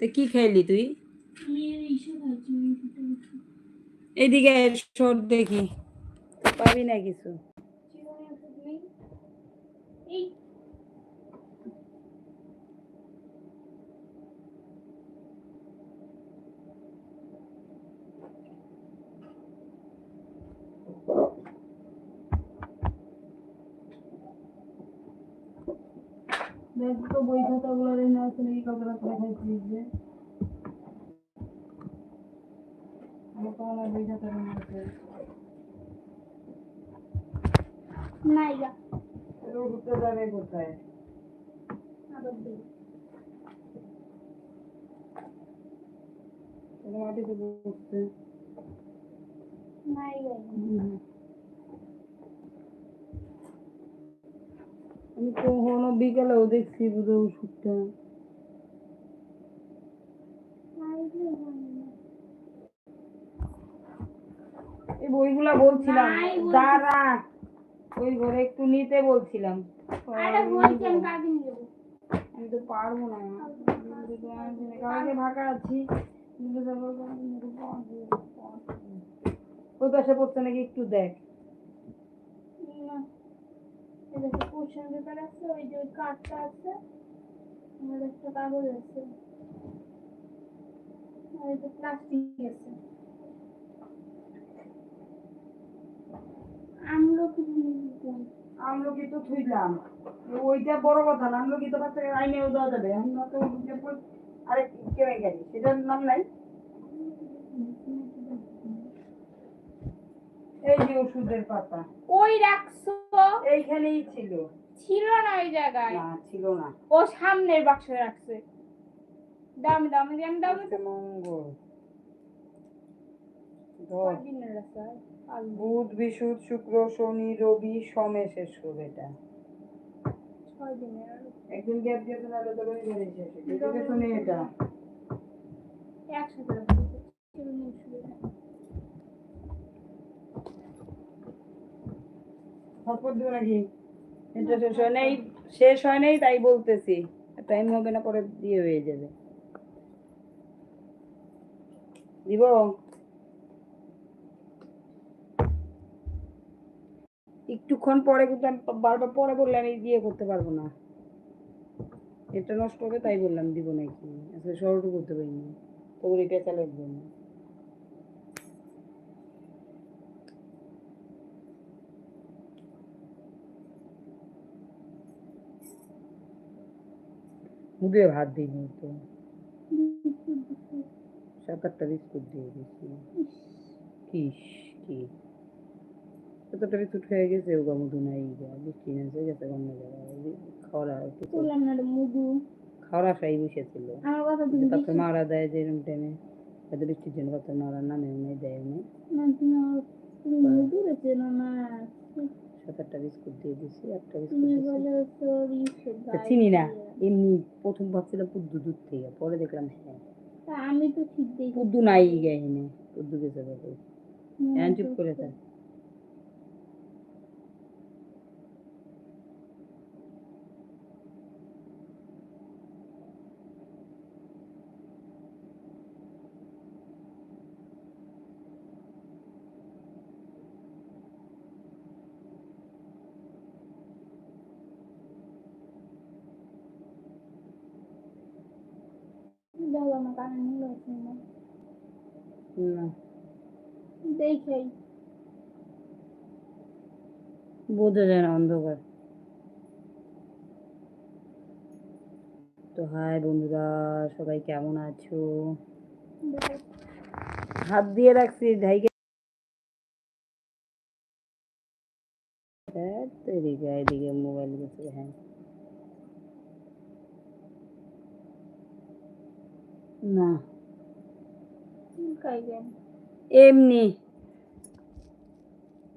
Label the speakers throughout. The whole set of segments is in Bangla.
Speaker 1: তো কি খেলি তুই? এদিকে সর দেখি। পাবি না কিছু।
Speaker 2: এই
Speaker 1: দেখ তো বই খাতাগুলো রে না আছে নাকি কতটা দেখাইছিস যে আমার তো মনে হয় বই খাতা রে না আছে
Speaker 2: নাইগা
Speaker 1: ওষুধটা যাবে কোথায়
Speaker 2: আবার দিই
Speaker 1: এটা মাটিতে বসছে
Speaker 2: নাইগা
Speaker 1: আমি কখনো বিকালেও দেখছি বুধ ওষুধটা। এই বইগুলা বলছিলাম দাঁড়া। ওই ঘরে একটু নিতে বলছিলাম।
Speaker 2: আমি
Speaker 1: তো পারব না। কালকে ফাঁকা আছি। ওই পাশে পড়ছে নাকি একটু দেখ।
Speaker 2: এদিকে পোষণ পেপার আছে ওই যে ওই কার্ডটা আছে আমার একটা কাগজ আছে আর যে প্লাস্টিক আছে। আমলকি
Speaker 1: আমলকি তো থুইলাম। ওইটা বড় কথা না আমলকি তো বাচ্চাকে আইনেও দেওয়া যাবে। আমরা তো যে পর- আরে কেমন গেলি সেটার নাম নাই? এই যে ওষুধের পাতা।
Speaker 2: ওই রাখছো?
Speaker 1: এইখানেই ছিল।
Speaker 2: ছিল না ওই জায়গায়।
Speaker 1: না ছিল না।
Speaker 2: ও সামনের বাক্সে রাখছে। দাম দাম দাম দাম
Speaker 1: মঙ্গল। বুধ বিশুদ শুক্র শনি রবি সোমে শেষ করবে এটা। একদিন গ্যাপ দিয়ে তো শেষ হবে। এদিকে এটা
Speaker 2: একসাথে
Speaker 1: দেবো নাকি? হয় নাই, শেষ হয় নাই, তাই বলতেছি। টাইম হবে না, পরে দিয়ে হয়ে যাবে। দিব? একটুক্ষণ পরে কিন্তু আমি বারবার পরে বললে আমি দিয়ে করতে পারব না। এটা নষ্ট হবে, তাই বললাম, দিব নাকি? আসলে শর্টও করতে পারিনি। তবু এটা চালার জন্য। মুখে ভাত দিইনি তো সাত আটটা বিস্কুট দিয়ে দিয়েছি কিস কি কতটা বিস্কুট হয়ে গেছে ওগা মধু নাই গা বৃষ্টি না হয়ে গেছে জায়গায় খাওয়া কিছু
Speaker 2: করলাম না রে মুদু
Speaker 1: খাওয়া সাই বসেছিল তারপরে মারা দেয় যে এরকম টাইমে হয়তো বৃষ্টির জন্য কত মারা নামে নেই দেয় নেই
Speaker 2: তুমি না না
Speaker 1: সাত আটটা বিস্কুট দিয়ে দিছি একটা বিস্কুট চিনি না এমনি প্রথম ভাবছিলাম পুদ্দু দুধ থেকে পরে দেখলাম হ্যাঁ।
Speaker 2: আমি তো ঠিক
Speaker 1: পুদ্দু নাই গে এনে পুদ্দু গেছে হ্যাঁ চুপ করে থাক।
Speaker 2: আমার কানে নিয়ে গেছে না। দেখেই
Speaker 1: বোঝা যায় না অন্ধকার। তো হাই বন্ধুরা সবাই কেমন আছো? হাত দিয়ে রাখছি ঢাইকে। এদিকে এদিকে মোবাইল গেছে হ্যাঁ। না। এমনি।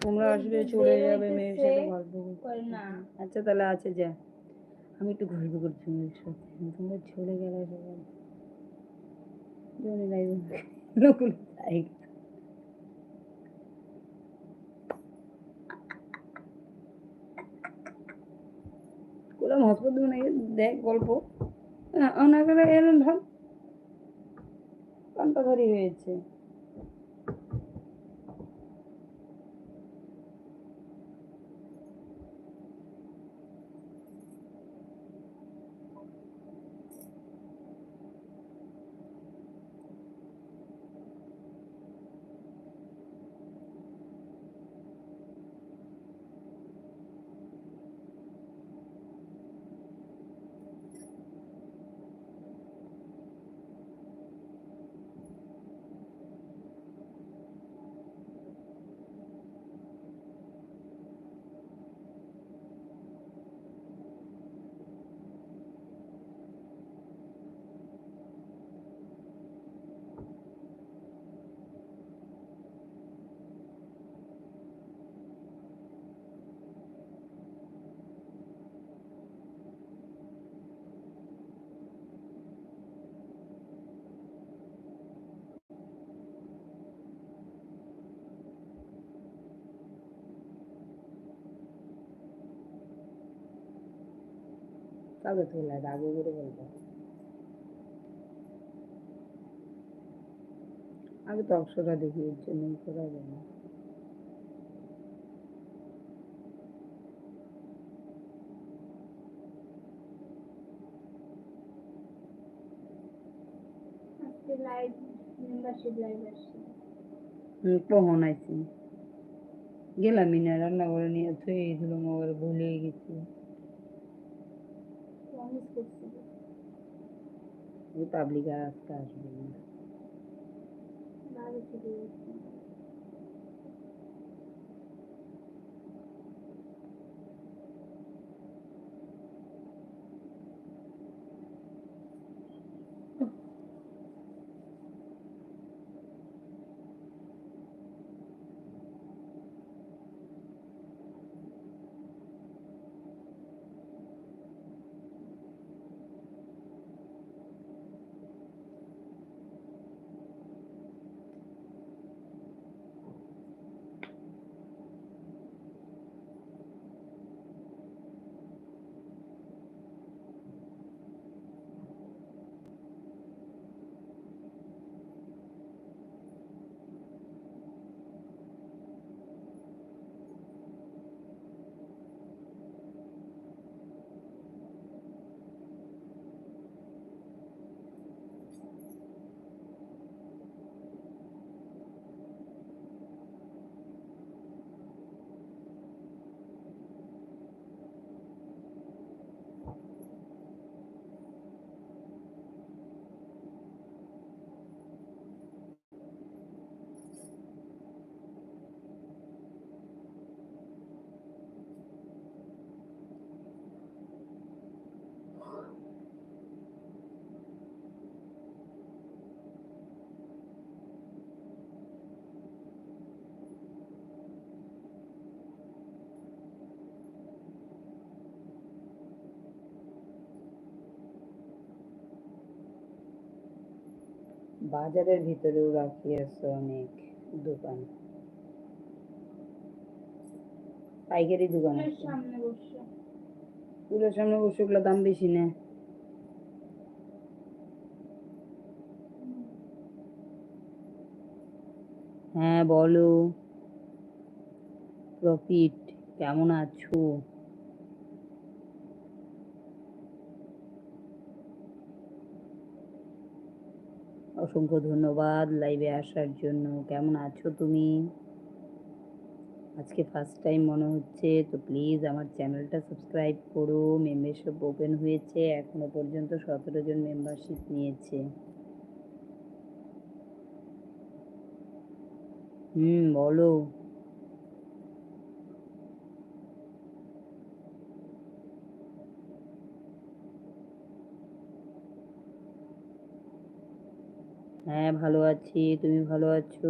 Speaker 1: তোমরা আসলে চলে যাবে মেয়ের সাথে গল্প
Speaker 2: না।
Speaker 1: আচ্ছা তাহলে আছে যা। আমি একটু গল্প করছি মেয়ের সাথে। তোমরা চলে গেলে সবাই। জনি কোলাম হসপিটাল দেখ গল্প। এরকম ভাব কানটা ভারী কাগজ তোলা আগে করে বলব। আগে তো অক্ষরটা দেখি এর জন্যই করা যায় না।
Speaker 2: লাইভ মেম্বারশিপ লাইভ আসছে।
Speaker 1: হুম কখন আইছি গেলামই না রান্না করে নিয়ে থুয়ে দিল মোবাইল ভুলে গেছি।
Speaker 2: প্রমিস করছিল
Speaker 1: এই পাবলিক আর আজকে আসবে না
Speaker 2: বাইরে
Speaker 1: বাজারের ভিতরেও রাখি আছে অনেক দোকান। পাইকারি দোকান
Speaker 2: স্কুলের সামনে
Speaker 1: বসে ওগুলো দাম বেশি না। হ্যাঁ বলো। প্রফিট কেমন আছো? অসংখ্য ধন্যবাদ লাইভে আসার জন্য। কেমন আছো তুমি? আজকে ফার্স্ট টাইম মনে হচ্ছে, তো প্লিজ আমার চ্যানেলটা সাবস্ক্রাইব করো। মেম্বারশিপ ওপেন হয়েছে, এখনও পর্যন্ত সতেরো জন মেম্বারশিপ নিয়েছে। হুম, বলো। হ্যাঁ ভালো আছি। তুমি ভালো আছো?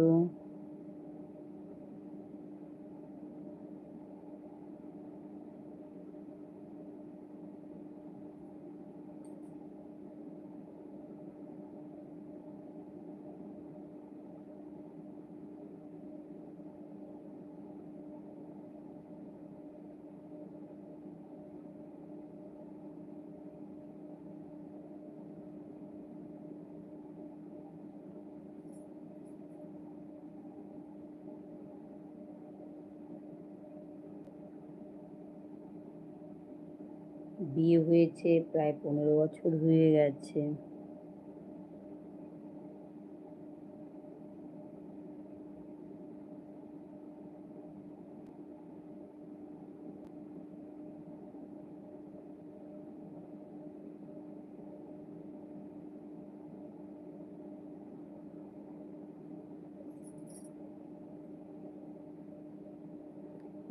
Speaker 1: বিয়ে হয়েছে প্রায় পনেরো বছর হয়ে গেছে।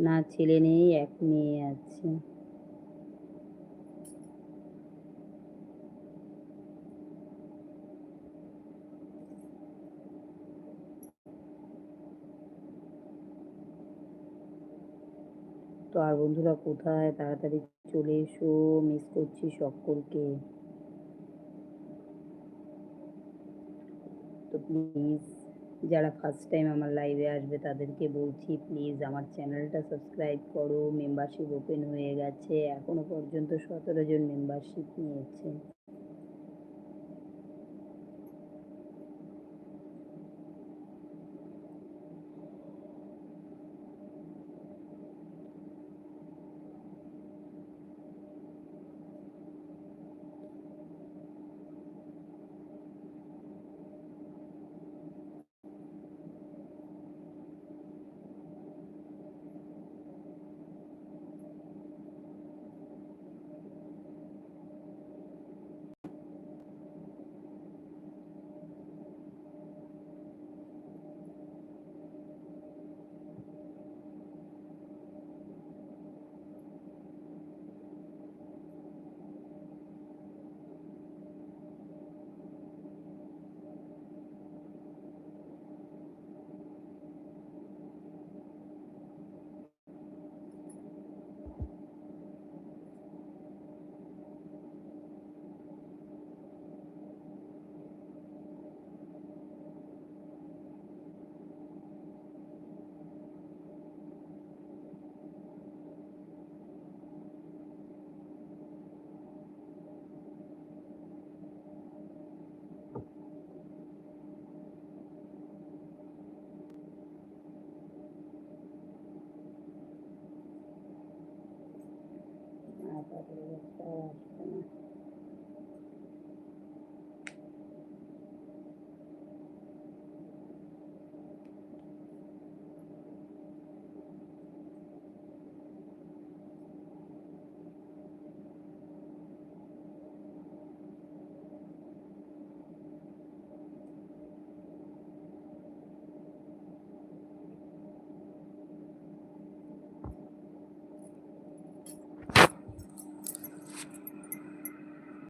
Speaker 1: না ছেলে নেই এক মেয়ে আছে। তো আর বন্ধুরা কোথায়? তাড়াতাড়ি চলে এসো মিস করছি সকলকে। তো প্লিজ যারা ফার্স্ট টাইম আমার লাইভে আসবে তাদেরকে বলছি প্লিজ আমার চ্যানেলটা সাবস্ক্রাইব করো। মেম্বারশিপ ওপেন হয়ে গেছে। এখনও পর্যন্ত সতেরো জন মেম্বারশিপ নিয়েছে।